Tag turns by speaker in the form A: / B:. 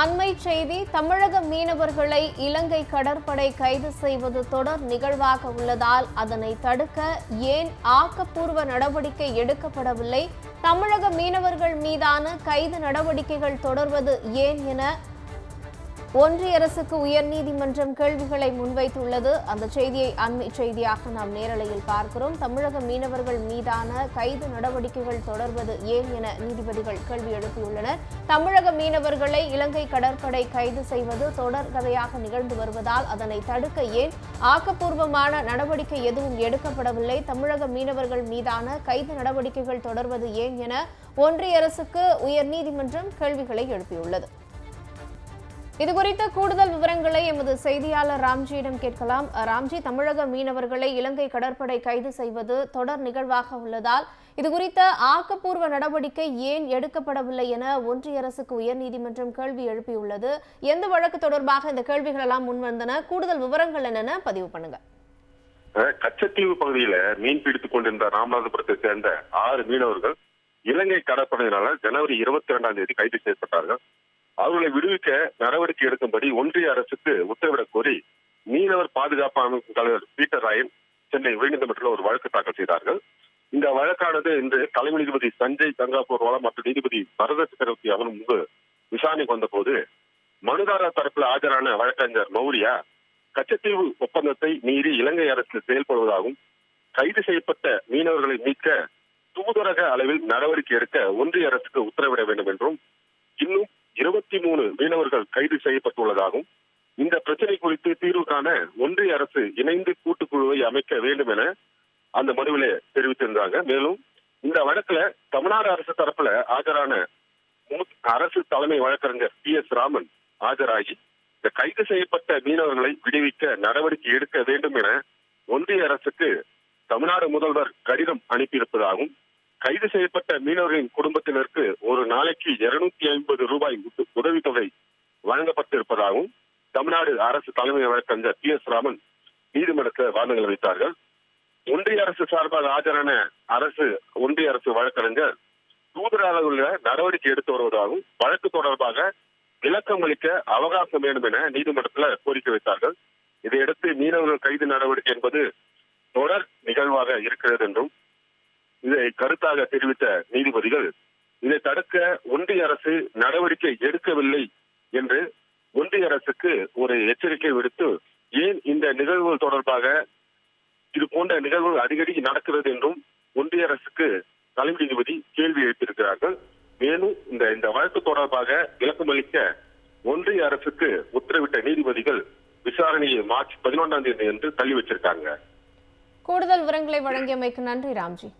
A: அண்மை செய்தி தமிழக மீனவர்களை இலங்கை கடற்படை கைது செய்வது தொடர் நிகழ்வாக உள்ளதால் அதனை தடுக்க ஏன் ஆக்கப்பூர்வ நடவடிக்கை எடுக்கப்படவில்லை? தமிழக மீனவர்கள் மீதான கைது நடவடிக்கைகள் தொடர்வது ஏன் என ஒன்றிய அரசுக்கு உயர்நீதிமன்றம் கேள்விகளை முன்வைத்துள்ளது. அந்த செய்தியை அண்மை செய்தியாக நாம் நேரலையில் பார்க்கிறோம். தமிழக மீனவர்கள் மீதான கைது நடவடிக்கைகள் தொடர்வது ஏன் என நீதிபதிகள் கேள்வி எழுப்பியுள்ளனர். தமிழக மீனவர்களை இலங்கை கடற்படை கைது செய்வது தொடர் கதையாக நிகழ்ந்து வருவதால் அதனை தடுக்க ஏன் ஆக்கப்பூர்வமான நடவடிக்கை எதுவும் எடுக்கப்படவில்லை. தமிழக மீனவர்கள் மீதான கைது நடவடிக்கைகள் தொடர்வது ஏன் என ஒன்றிய அரசுக்கு உயர்நீதிமன்றம் கேள்விகளை எழுப்பியுள்ளது. இது குறித்த கூடுதல் விவரங்களை எமது செய்தியாளர் ராம்ஜியிடம் கேட்கலாம். ராம்ஜி தமிழக மீனவர்களை இலங்கை கடற்படை கைது செய்வது தொடர் நிகழ்வாக உள்ளதால் இது குறித்த ஆக்கப்பூர்வ நடவடிக்கை ஏன் எடுக்கப்படவில்லை என ஒன்றிய அரசுக்கு உயர்நீதிமன்றம் கேள்வி எழுப்பியுள்ளது. எந்த வழக்கு தொடர்பாக இந்த கேள்விகள் எல்லாம் முன்வந்தன? கூடுதல் விவரங்கள் என்னென்ன? பதிவு பண்ணுங்க.
B: கச்சத்தீவு பகுதியில மீன் பிடித்துக் கொண்டிருந்த ராமநாதபுரத்தை சேர்ந்த ஆறு மீனவர்கள் இலங்கை கடற்படையினால ஜனவரி இருபத்தி இரண்டாம் தேதி கைது செய்யப்பட்டார்கள். அவர்களை விடுவிக்க நடவடிக்கை எடுக்கும்படி ஒன்றிய அரசுக்கு உத்தரவிடக் கோரி மீனவர் பாதுகாப்பு அமைப்பின் தலைவர் பீட்டர் ராயன் சென்னை உயர்நீதிமன்றத்தில் ஒரு வழக்கு தாக்கல் செய்தார்கள். இந்த வழக்கானது இன்று தலைமை நீதிபதி சஞ்சய் கங்காபூர்வாலா மற்றும் நீதிபதி பரத சக்கரவர்த்தி அவர் முன்பு விசாரணைக்கு வந்தபோது மனுதாரர் தரப்பில் ஆஜரான வழக்கறிஞர் மௌரியா கச்சத்தீவு ஒப்பந்தத்தை மீறி இலங்கை அரசு செயல்படுவதாகவும் கைது செய்யப்பட்ட மீனவர்களை மீட்க தூதரக அளவில் நடவடிக்கை எடுக்க ஒன்றிய அரசுக்கு உத்தரவிட வேண்டும் என்றும் மூணு மீனவர்கள் கைது செய்யப்பட்டுள்ளதாகவும் இந்த பிரச்சனை குறித்து தீர்வு காண ஒன்றிய அரசு இணைந்து கூட்டுக்குழுவை அமைக்க வேண்டும் என அந்த மனுவில தெரிவித்திருந்தாங்க. மேலும் இந்த வழக்குல தமிழ்நாடு அரசு தரப்புல ஆஜரான அரசு தலைமை வழக்கறிஞர் பி எஸ் ராமன் ஆஜராகி இந்த கைது செய்யப்பட்ட மீனவர்களை விடுவிக்க நடவடிக்கை எடுக்க வேண்டும் என ஒன்றிய அரசுக்கு தமிழ்நாடு முதல்வர் கடிதம் அனுப்பியிருப்பதாகவும் கைது செய்யப்பட்ட மீனவர்களின் குடும்பத்தினருக்கு ஒரு நாளைக்கு இருநூத்தி ஐம்பது ரூபாய் உதவித்தொகை வழங்கப்பட்டிருப்பதாகவும் தமிழ்நாடு அரசு தலைமை வழக்கறிஞர் பி எஸ் ராமன் நீதிமன்றத்தில் வாதங்கள் அளித்தார்கள். ஒன்றிய அரசு சார்பாக ஆஜரான அரசு ஒன்றிய அரசு வழக்கறிஞர் தூதரக நடவடிக்கை எடுத்து வருவதாகவும் வழக்கு தொடர்பாக விளக்கம் அளிக்க அவகாசம் வேண்டும் என நீதிமன்றத்தில் கோரிக்கை வைத்தார்கள். இதையடுத்து மீனவர்கள் கைது நடவடிக்கை என்பது தொடர் நிகழ்வாக இருக்கிறது என்றும் இதை கருத்தாக தெரிவித்த நீதிபதிகள் இதை தடுக்க ஒன்றிய அரசு நடவடிக்கை எடுக்கவில்லை என்று ஒன்றிய அரசுக்கு ஒரு எச்சரிக்கை விடுத்து ஏன் இந்த நிகழ்வுகள் தொடர்பாக இது போன்ற நிகழ்வுகள் அடிக்கடி நடக்கிறது என்றும் ஒன்றிய அரசுக்கு தலைமை நீதிபதி கேள்வி எழுப்பியிருக்கிறார்கள். மேலும் இந்த இந்த வழக்கு தொடர்பாக விளக்கமளிக்க ஒன்றிய அரசுக்கு உத்தரவிட்ட நீதிபதிகள் விசாரணையை மார்ச் பதினொன்றாம் தேதி என்று தள்ளி வச்சிருக்காங்க.
A: கூடுதல் விவரங்களை வழங்கியமைக்கு நன்றி ராம்ஜி.